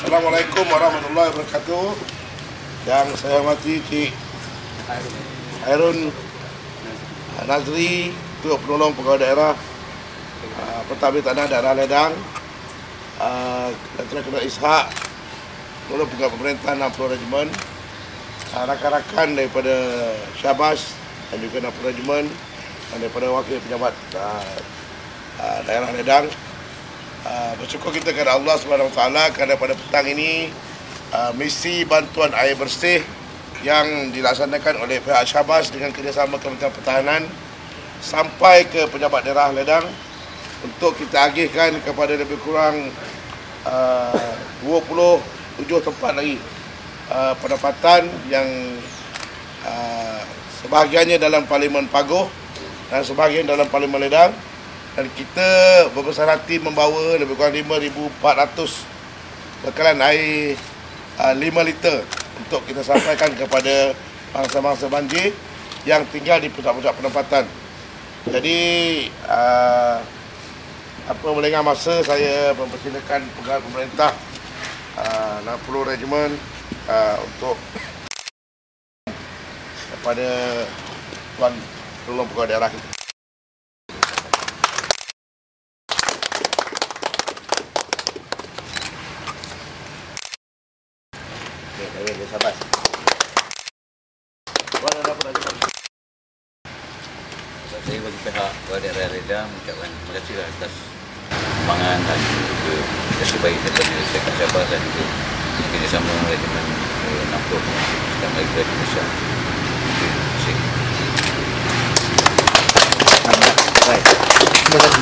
Assalamualaikum warahmatullahi wabarakatuh. Yang saya hormati Cik Hairun Nazri, Ketua Penolong Pegawai Daerah uh, Pentadbir Tanah Daerah Ledang, uh, Datuk Kedai Ishak, Penolong Pegawai Pemerintahan 60 Regimen, uh, rakan-rakan daripada Syabas dan juga 60 Regimen dan daripada Wakil Pejabat uh, uh, Daerah Ledang. Uh, bersyukur kita kepada Allah Taala kerana pada petang ini uh, misi bantuan air bersih yang dilaksanakan oleh pihak Syabas dengan kerjasama Kementerian Pertahanan sampai ke pejabat daerah Ledang untuk kita agihkan kepada lebih kurang uh, 27 tempat lagi uh, pendapatan yang uh, sebahagiannya dalam Parlimen Pagoh dan sebahagian dalam Parlimen Ledang dan kita berbesar hati membawa lebih kurang 5,400 bekalan air uh, 5 liter untuk kita sampaikan kepada bangsa-bangsa banjir yang tinggal di pusat-pusat penempatan. Jadi uh, apa melengah masa saya mempersilakan pegawai pemerintah uh, 60 regimen uh, untuk kepada tuan tolong pegawai daerah kita. Okey, okay, sabar. Ada apa lagi? Saya bagi pihak Daerah Redang mengucapkan terima kasih atas sumbangan dan juga kasih baik daripada Syekh Syabas dan juga kerjasama dengan eh, Nampur sedang lagi dari Malaysia. Terima kasih. Baik. Terima kasih.